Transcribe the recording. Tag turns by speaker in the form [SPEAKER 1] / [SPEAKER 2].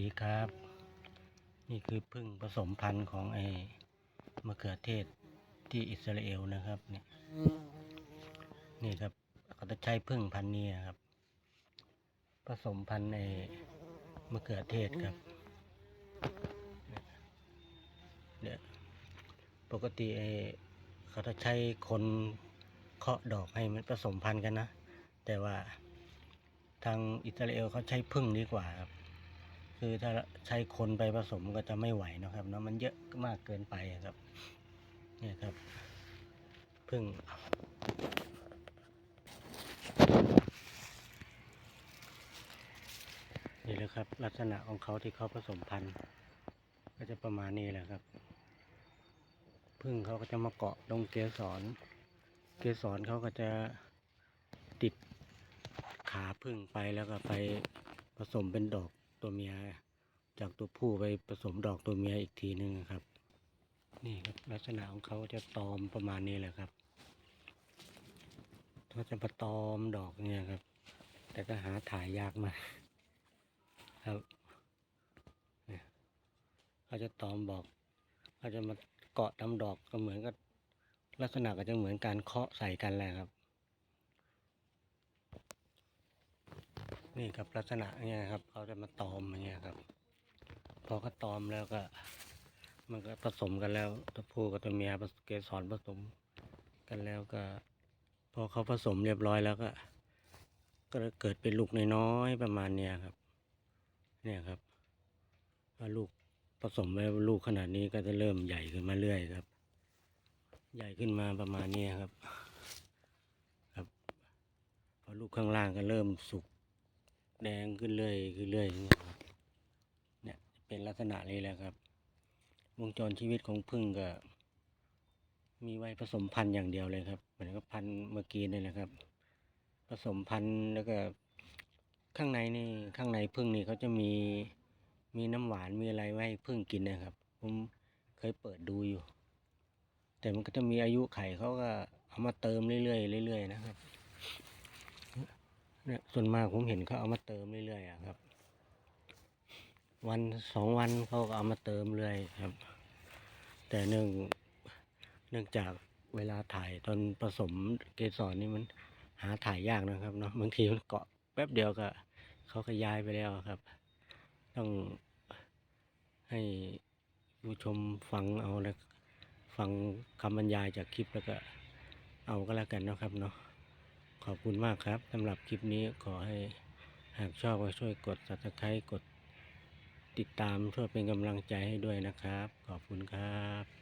[SPEAKER 1] ดีครับ นี่คือพึ่งผสมพันธุ์ของไอ้มะเขือเทศที่อิสราเอลนะครับเนี่ยนี่ครับเขาจะใช้พึ่งพันธุ์นี้ครับ ผสมพันธุ์ในมะเขือเทศครับเนี่ยปกติไอ้เขาจะใช้คนเคาะดอกให้มันผสมพันธุ์กันนะ แต่ว่าทางอิสราเอลเขาใช้พึ่งดีกว่าครับ คือถ้าใช้คนไปผสมก็จะไม่ไหวนะครับเนาะมันเยอะมากเกินไปครับเนี่ยครับพึ่งนี่แหละครับ ลักษณะของเขาที่เขาผสมพันธุ์ ก็จะประมาณนี้แหละครับพึ่งเขาก็จะมาเกาะตรงเกสรเกสรเขาก็จะติดขาพึ่งไปแล้วก็ไปผสมเป็นดอก ตัวเมียจากตัวผู้ไปผสมดอกตัวเมียอีกทีหนึ่งครับ นี่ครับลักษณะของเขาจะตอมประมาณนี้แหละครับเขาจะมาตอมดอกเนี่ยครับ แต่ก็หาถ่ายยากมากครับเนี่ยเขาจะตอมบอกเขาจะมาเกาะตามดอกก็เหมือนกับลักษณะก็จะเหมือนการเคาะใส่กันแหละครับ นี่ครับลักษณะเนี่ยครับเขาจะมาตอมอย่างเงี้ยครับ พอเขาตอมแล้วก็ มันก็ผสมกันแล้วตัวผู้กับตัวเมียผสเกสรผสมกันแล้วก็ พอเขาผสมเรียบร้อยแล้วก็ ก็จะเกิดเป็นลูกน้อยๆประมาณเนี้ยครับ เนี่ยครับพอลูกผสมแล้วลูกขนาดนี้ก็จะเริ่มใหญ่ขึ้นมาเรื่อยครับ ใหญ่ขึ้นมาประมาณเนี้ยครับ ครับพอลูกข้างล่างก็เริ่มสุก แดงขึ้นเรื่อยขึ้นเรื่อยอย่างเงี้ยครับเนี่ยเป็นลักษณะนี้แหละครับ วงจรชีวิตของพึ่งก็ มีไว้ผสมพันธุ์อย่างเดียวเลยครับเหมือนกับพันธุ์เมื่อกี้นี่แหละครับ ผสมพันธุ์แล้วก็ข้างในนี่ข้างในพึ่งนี่เขาจะมีมีน้ำหวานมีอะไรไว้ให้พึ่งกินนะครับ ผมเคยเปิดดูอยู่ แต่มันก็จะมีอายุไขเขาก็เอามาเติมเรื่อยๆเรื่อยๆนะครับ เนี่ยส่วนมากผมเห็นเขาเอามาเติมเรื่อยๆครับ วันสองวันเขาก็เอามาเติมเรื่อยครับ แต่เนื่องเนื่องจากเวลาถ่ายตอนผสมเกสรนี่มันหาถ่ายยากนะครับเนาะบางทีมันเกาะแป๊บเดียวก็เขาก็ย้ายไปแล้วครับ ต้องให้ผู้ชมฟังเอาแล้วฟังคำบรรยายจากคลิปแล้วก็เอาก็แล้วกันนะครับเนาะ ขอบคุณมากครับสำหรับคลิปนี้ขอให้หากชอบก็ช่วยกด subscribe กดติดตามช่วยเป็นกำลังใจให้ด้วยนะครับ ขอบคุณครับ